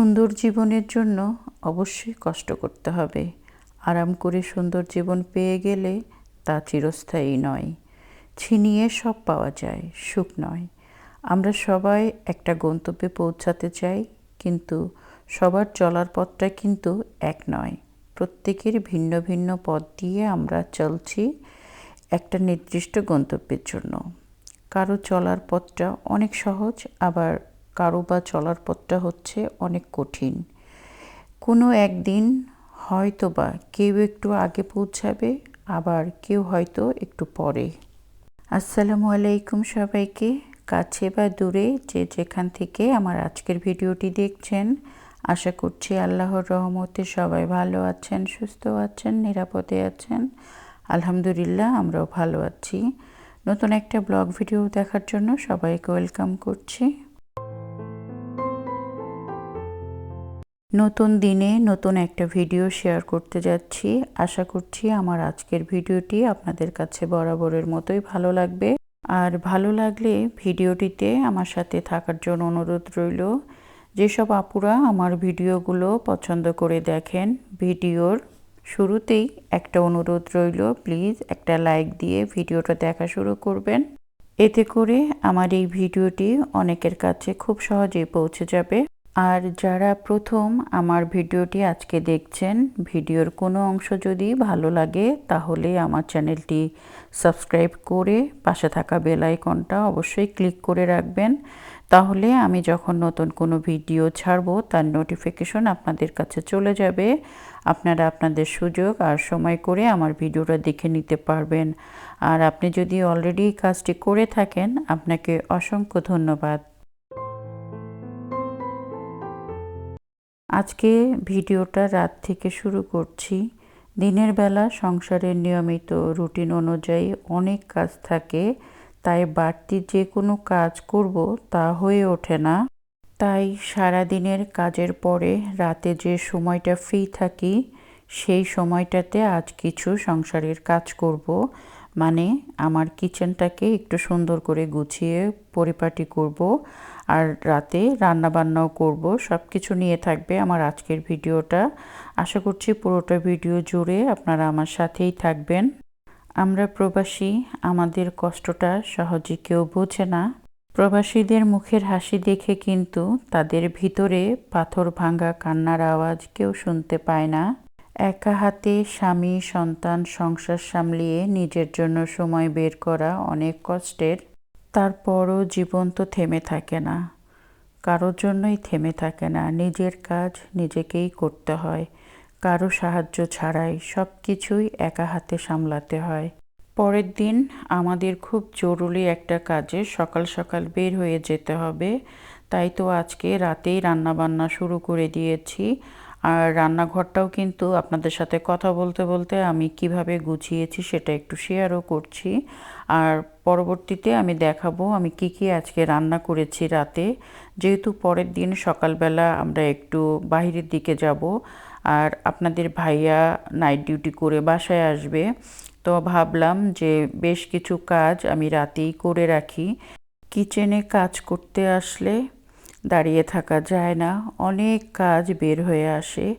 সুন্দর জীবনের জন্য অবশ্যই কষ্ট করতে হবে। আরাম করে সুন্দর জীবন পেয়ে গেলে তা চিরস্থায়ী নয়। ছিনিয়ে সব পাওয়া যায়, সুখ নয়। আমরা সবাই একটা গন্তব্যে পৌঁছাতে চাই, কিন্তু সবার চলার পথটা কিন্তু এক নয়। প্রত্যেকের ভিন্ন ভিন্ন পথ দিয়ে আমরা চলছি একটা নির্দিষ্ট গন্তব্যের জন্য। কারও চলার পথটা অনেক সহজ, আবার কারও বা চলার পথটা হচ্ছে অনেক কঠিন। কোনো একদিন হয়তো বা কেউ একটু আগে পৌঁছাবে, আবার কেউ হয়তো একটু পরে। আসসালামু আলাইকুম সবাইকে। কাছে বা দূরে যে যেখান থেকে আমার আজকের ভিডিওটি দেখছেন, আশা করছি আল্লাহর রহমতে সবাই ভালো আছেন, সুস্থ আছেন, নিরাপদে আছেন। আলহামদুলিল্লাহ, আমরাও ভালো আছি। নতুন একটা ব্লগ ভিডিও দেখার জন্য সবাইকে ওয়েলকাম করছি। নতুন দিনে নতুন একটা ভিডিও শেয়ার করতে যাচ্ছি। আশা করছি আমার আজকের ভিডিওটি আপনাদের কাছে বরাবরের মতোই ভালো লাগবে। আর ভালো লাগলে ভিডিওটিতে আমার সাথে থাকার জন্য অনুরোধ রইল, যেসব আপুরা আমার ভিডিওগুলো পছন্দ করে দেখেন, ভিডিওর শুরুতেই একটা অনুরোধ রইল, প্লিজ একটা লাইক দিয়ে ভিডিওটা দেখা শুরু করবেন। এতে করে আমার এই ভিডিওটি অনেকের কাছে খুব সহজেই পৌঁছে যাবে। আর যারা প্রথম আমার ভিডিওটি আজকে দেখছেন, ভিডিওর কোনো অংশ যদি ভালো লাগে তাহলে আমার চ্যানেলটি সাবস্ক্রাইব করে পাশে থাকা বেল আইকনটা অবশ্যই ক্লিক করে রাখবেন। তাহলে আমি যখন নতুন কোনো ভিডিও ছাড়বো, তার নোটিফিকেশন আপনাদের কাছে চলে যাবে। আপনারা আপনাদের সুযোগ আর সময় করে আমার ভিডিওটা দেখে নিতে পারবেন। আর আপনি যদি অলরেডি কাজটি করে থাকেন, আপনাকে অসংখ্য ধন্যবাদ। আজকে ভিডিওটা রাত থেকে শুরু করছি। দিনের বেলা সংসারের নিয়মিত রুটিন অনুযায়ী অনেক কাজ থাকে, তাই বাড়তি যে কোনো কাজ করব তা হয়ে ওঠে না। তাই সারা দিনের কাজের পরে রাতে যে সময়টা ফ্রি থাকি, সেই সময়টাতে আজ কিছু সংসারের কাজ করব। মানে আমার কিচেনটাকে একটু সুন্দর করে গুছিয়ে পরিপাটি করব। আর রাতে রান্না বান্নাও করব। সব কিছু নিয়ে থাকবে আমার আজকের ভিডিওটা। আশা করছি পুরোটা ভিডিও জুড়ে আপনারা আমার সাথেই থাকবেন। আমরা প্রবাসী, আমাদের কষ্টটা সহজে কেউ বোঝে না। প্রবাসীদের মুখের হাসি দেখে কিন্তু তাদের ভিতরে পাথর ভাঙা কান্নার আওয়াজ কেউ শুনতে পায় না। একা হাতে স্বামী, সন্তান, সংসার সামলিয়ে নিজের জন্য সময় বের করা অনেক কষ্টের। তারপরও জীবন তো থেমে থাকে না। কারোর জন্যই থেমে থাকে না। নিজের কাজ নিজেকেই করতে হয়। কারও সাহায্য ছাড়াই সব কিছুই একা হাতে সামলাতে হয়। পরের দিন আমাদের খুব জরুরি একটা কাজে সকাল সকাল বের হয়ে যেতে হবে। তাই তো আজকে রাতেই রান্নাবান্না শুরু করে দিয়েছি। আর রান্নাঘরটাও কিন্তু আপনাদের সাথে কথা বলতে বলতে আমি কীভাবে গুছিয়েছি সেটা একটু শেয়ারও করছি। আর পরবর্তীতে আমি দেখাবো আমি কি কি আজকে রান্না করেছি রাতে। যেহেতু পরের দিন সকালবেলা আমরা একটু বাহিরের দিকে যাব, আর আপনাদের ভাইয়া নাইট ডিউটি করে বাসায় আসবে, তো ভাবলাম যে বেশ কিছু কাজ আমি রাতেই করে রাখি। কিচেনে কাজ করতে আসলে দাঁড়িয়ে থাকা যায় না। অনেক কাজ বের হয়ে আসে।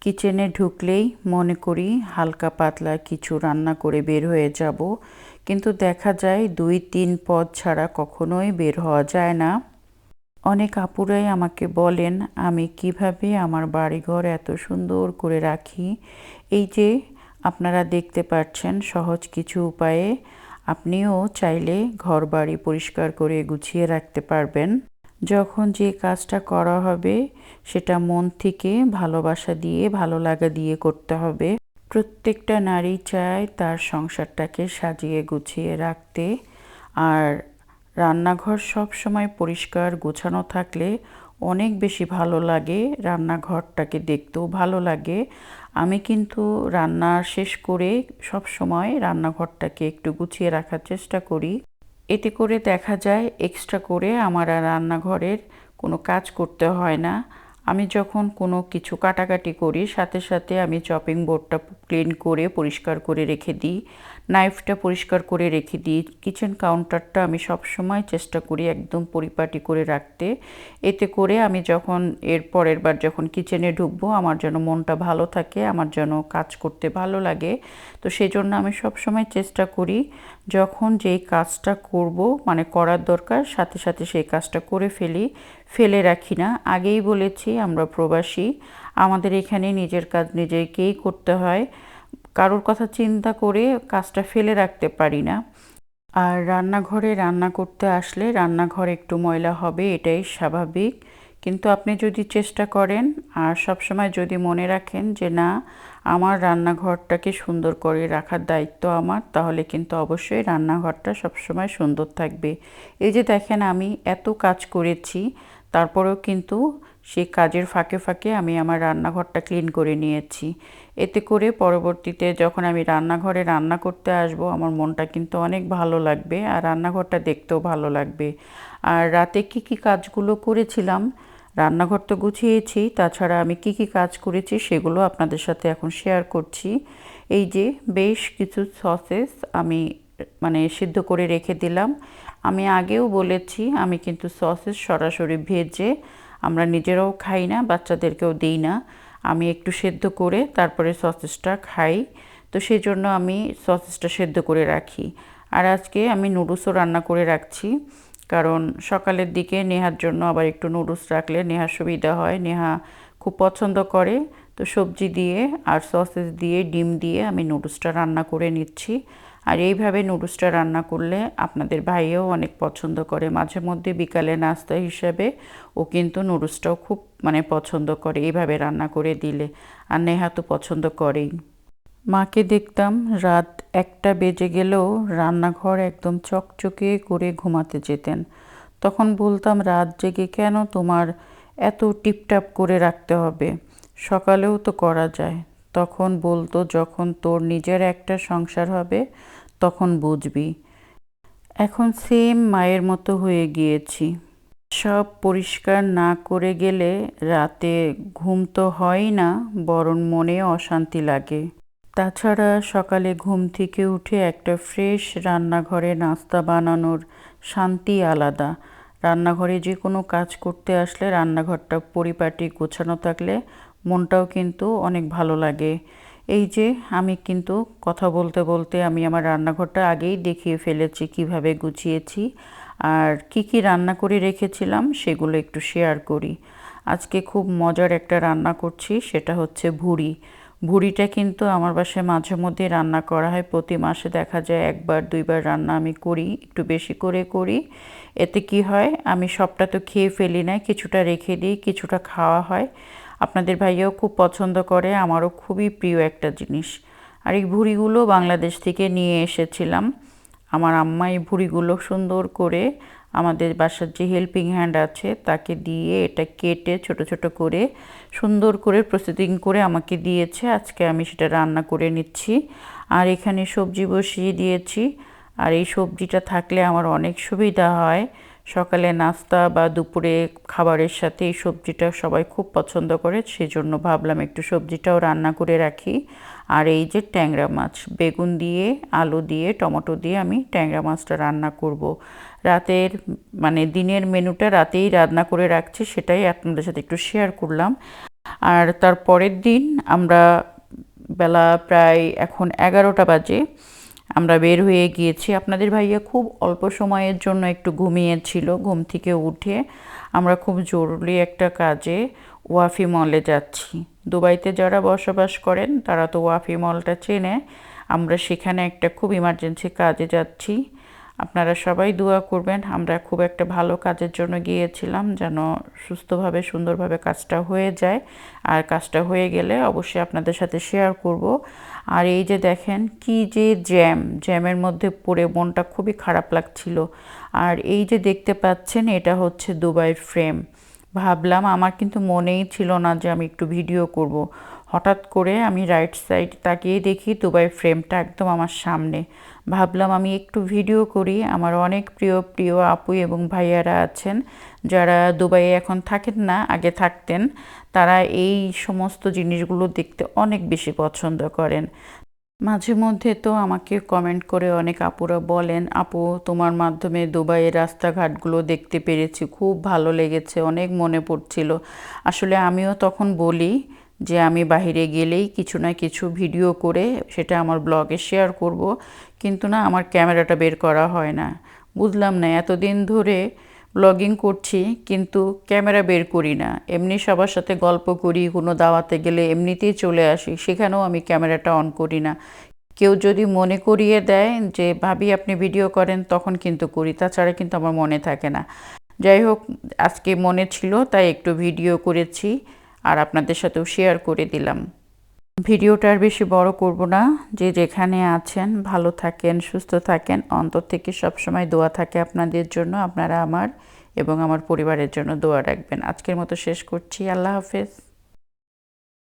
কিচেনে ঢুকলেই মনে করি হালকা পাতলা কিছু রান্না করে বের হয়ে যাব। কিন্তু দেখা যায় দুই, তিন পদ ছাড়া কখনোই বের হওয়া যায় না। অনেক আপুরাই আমাকে বলেন, আমি কীভাবে আমার বাড়িঘর এত সুন্দর করে রাখি? এই যে, আপনারা দেখতে পাচ্ছেন সহজ কিছু উপায়ে। আপনিও চাইলে ঘর বাড়ি পরিষ্কার করে গুছিয়ে রাখতে পারবেন। যখন যে কাজটা করা হবে, সেটা মন থেকে ভালোবাসা দিয়ে, ভালো লাগা দিয়ে করতে হবে। প্রত্যেকটা নারী চায় তার সংসারটাকে সাজিয়ে গুছিয়ে রাখতে। আর রান্নাঘর সব সময় পরিষ্কার, গোছানো থাকলে অনেক বেশি ভালো লাগে। রান্নাঘরটাকে দেখতেও ভালো লাগে। আমি কিন্তু রান্না শেষ করে সব সময় রান্নাঘরটাকে একটু গুছিয়ে রাখার চেষ্টা করি। এতে করে দেখা যায় এক্সট্রা করে আমার আর রান্নাঘরের কোনো কাজ করতে হয় না। আমি যখন কোনো কিছু কাটাকাটি করি, সাথে সাথে আমি চপিং বোর্ডটা ক্লিন করে, পরিষ্কার করে রেখে দিই। নাইফটা পরিষ্কার করে রেখে দিই। কিচেন কাউন্টারটা আমি সব সময় চেষ্টা করি একদম পরিপাটি করে রাখতে। এতে করে আমি যখন এর পরের বার যখন কিচেনে ঢুকবো, আমার যেন মনটা ভালো থাকে, আমার যেন কাজ করতে ভালো লাগে। তো সেই জন্য আমি সব সময় চেষ্টা করি যখন যেই কাজটা করব মানে করার দরকার, সাথে সাথে সেই কাজটা করে ফেলি, ফেলে রাখি না। আগেই বলেছি, আমরা প্রবাসী। আমাদের এখানে নিজের কাজ নিজেকেই করতে হয়। কারোর কথা চিন্তা করে কাজটা ফেলে রাখতে পারি না। আর রান্নাঘরে রান্না করতে আসলে রান্নাঘর একটু ময়লা হবে, এটাই স্বাভাবিক। কিন্তু আপনি যদি চেষ্টা করেন, আর সবসময় যদি মনে রাখেন যে না, আমার রান্নাঘরটাকে সুন্দর করে রাখার দায়িত্ব আমার, তাহলে কিন্তু অবশ্যই রান্নাঘরটা সবসময় সুন্দর থাকবে। এই যে দেখেন আমি এত কাজ করেছি, তারপরেও কিন্তু সেই কাজের ফাঁকে ফাঁকে আমি আমার রান্নাঘরটা ক্লিন করে নিয়েছি। এতে করে পরবর্তীতে যখন আমি রান্নাঘরে রান্না করতে আসব, আমার মনটা কিন্তু অনেক ভালো লাগবে আর রান্নাঘরটা দেখতেও ভালো লাগবে। আর রাতে কি কি কাজগুলো করেছিলাম, রান্নাঘর তো গুছিয়েছি, তাছাড়া আমি কি কি কাজ করেছি সেগুলো আপনাদের সাথে এখন শেয়ার করছি। এই যে বেশ কিছু সসেস আমি মানে সিদ্ধ করে রেখে দিলাম। আমি আগেও বলেছি আমি কিন্তু সসেস সরাসরি ভেজে আমরা নিজেরাও খাই না, বাচ্চাদেরকেও দিই না। আমি একটু সেদ্ধ করে তারপরে সসেসটা খাই। তো সেই জন্য আমি সসেসটা সেদ্ধ করে রাখি। আর আজকে আমি নুডলসও রান্না করে রাখছি। কারণ সকালের দিকে নেহার জন্য আবার একটু নুডলস রাখলে নেহার সুবিধা হয়। নেহা খুব পছন্দ করে। তো সবজি দিয়ে আর সসেস দিয়ে, ডিম দিয়ে আমি নুডলসটা রান্না করে নিচ্ছি। আর এইভাবে নুডলসটা রান্না করলে আপনাদের ভাইও অনেক পছন্দ করে। মাঝে মধ্যে বিকালে নাস্তা হিসাবে ও কিন্তু নুডলসটাও খুব মানে পছন্দ করে এইভাবে রান্না করে দিলে। আর নেহা তো পছন্দ করেই। মাকে দেখতাম রাত একটা বেজে গেলেও রান্নাঘর একদম চকচকে করে ঘুমাতে যেতেন। তখন বলতাম, রাত জেগে কেন তোমার এত টিপটাপ করে রাখতে হবে? সকালেও তো করা যায়। তখন বলতো, যখন তোর নিজের একটা সংসার হবে, তখন বুঝবি। এখন সেম মায়ের মতো হয়ে গিয়েছি। সব পরিষ্কার না করে গেলে রাতে ঘুম তো হয় না, বরং মনে অশান্তি লাগে। তাছাড়া সকালে ঘুম থেকে উঠে একটা ফ্রেশ রান্নাঘরে নাস্তা বানানোর শান্তি আলাদা। রান্নাঘরে যে কোনো কাজ করতে আসলে রান্নাঘরটা পরিপাটি গোছানো থাকলে মনটাও কিন্তু অনেক ভালো লাগে। এই যে আমি কিন্তু কথা বলতে বলতে আমি আমার রান্নাঘরটা আগেই দেখিয়ে ফেলেছি, কীভাবে গুছিয়েছি আর কি কি রান্না করে রেখেছিলাম সেগুলো একটু শেয়ার করি। আজকে খুব মজার একটা রান্না করছি, সেটা হচ্ছে ভুড়ি। ভুড়িটা কিন্তু আমার বাসায় মাঝে মধ্যে রান্না করা হয়। প্রতি মাসে দেখা যায় একবার, দুইবার রান্না আমি করি, একটু বেশি করে করি। এতে কি হয়, আমি সবটা তো খেয়ে ফেলি না, কিছুটা রেখে দিই, কিছুটা খাওয়া হয়। আপনাদের ভাইয়াও খুব পছন্দ করে, আমারও খুবই প্রিয় একটা জিনিস। আর এই ভুড়িগুলো বাংলাদেশ থেকে নিয়ে এসেছিলাম। আমার আম্মা এই ভুড়িগুলো সুন্দর করে আমাদের বাসার যে হেল্পিং হ্যান্ড আছে, তাকে দিয়ে এটা কেটে ছোট ছোট করে সুন্দর করে প্রসেসিং করে আমাকে দিয়েছে। আজকে আমি সেটা রান্না করে নিচ্ছি। আর এখানে সবজি বসিয়ে দিয়েছি। আর এই সবজিটা থাকলে আমার অনেক সুবিধা হয়। সকালে নাস্তা বা দুপুরে খাবারের সাথে এই সবজিটা সবাই খুব পছন্দ করে, সেজন্য ভাবলাম একটু সবজিটাও রান্না করে রাখি আর এই যে ট্যাংরা মাছ, বেগুন দিয়ে, আলু দিয়ে, টমেটো দিয়ে আমি ট্যাংরা মাছটা রান্না করব। রাতের মানে দিনের মেনুটা রাতেই রান্না করে রাখছি, সেটাই আপনাদের সাথে একটু শেয়ার করলাম আর তার পরের দিন আমরা, বেলা প্রায় এখন এগারোটা বাজে আমরা বের হয়ে গিয়েছি। আপনাদের ভাইয়া খুব অল্প সময়ের জন্য একটু ঘুমিয়েছিল, ঘুম থেকে উঠে আমরা খুব জরুরি একটা কাজে ওয়াফি মলে যাচ্ছি। দুবাইতে যারা বসবাস করেন, তারা তো ওয়াফি মলটা চেনে। আমরা সেখানে একটা খুব ইমার্জেন্সি কাজে যাচ্ছি। আপনারা সবাই দোয়া করবেন। আমরা খুব একটা ভালো কাজের জন্য গিয়েছিলাম যেন সুস্থভাবে, সুন্দরভাবে কাজটা হয়ে যায়। আর কাজটা হয়ে গেলে অবশ্যই আপনাদের সাথে শেয়ার করব। আর এই যে দেখেন কি যে জ্যাম জ্যামের মধ্যে পড়ে মনটা খুবই খারাপ লাগছিল। আর এই যে দেখতে পাচ্ছেন এটা হচ্ছে দুবাইয়ের ফ্রেম ভাবলাম আমার কিন্তু মনেই ছিল না যে আমি একটু ভিডিও করব। হঠাৎ করে আমি রাইট সাইড তাকিয়ে দেখি দুবাই ফ্রেমটা একদম আমার সামনে। ভাবলাম আমি একটু ভিডিও করি। আমার অনেক প্রিয় প্রিয় আপু এবং ভাইয়ারা আছেন যারা দুবাইয়ে এখন থাকেন না, আগে থাকতেন। তারা এই সমস্ত জিনিসগুলো দেখতে অনেক বেশি পছন্দ করেন। মাঝে মধ্যে তো আমাকে কমেন্ট করে অনেক আপুরা বলেন, আপু, তোমার মাধ্যমে দুবাইয়ের রাস্তাঘাটগুলো দেখতে পেরেছি। খুব ভালো লেগেছে, অনেক মনে পড়ছিল। আসলে আমিও তখন বলি যে আমি বাইরে গেলেই কিছু না কিছু ভিডিও করে সেটা আমার ব্লগে শেয়ার করব। কিন্তু না, আমার ক্যামেরাটা বের করা হয় না। বুঝলাম না, এতদিন ধরে ব্লগিং করছি, কিন্তু ক্যামেরা বের করি না। এমনি সবার সাথে গল্প করি, কোনো দাওয়াতে গেলে এমনিতেই চলে আসি, সেখানেও আমি ক্যামেরাটা অন করি না। কেউ যদি মনে করিয়ে দেয় যে, ভাবি, আপনি ভিডিও করেন, তখন কিন্তু করি, তাছাড়া কিন্তু আমার মনে থাকে না। যাই হোক, আজকে মনে ছিল, তাই একটু ভিডিও করেছি। আর আপনাদের সাথেও শেয়ার করে দিলাম। ভিডিওটা আর বেশি বড় করব না। যে যেখানে আছেন, ভালো থাকেন, সুস্থ থাকেন, অন্তর থেকে সবসময় দোয়া থাকে আপনাদের জন্য, আপনারা আমার এবং আমার পরিবারের জন্য দোয়া রাখবেন। আজকের মতো শেষ করছি। আল্লাহ হাফেজ।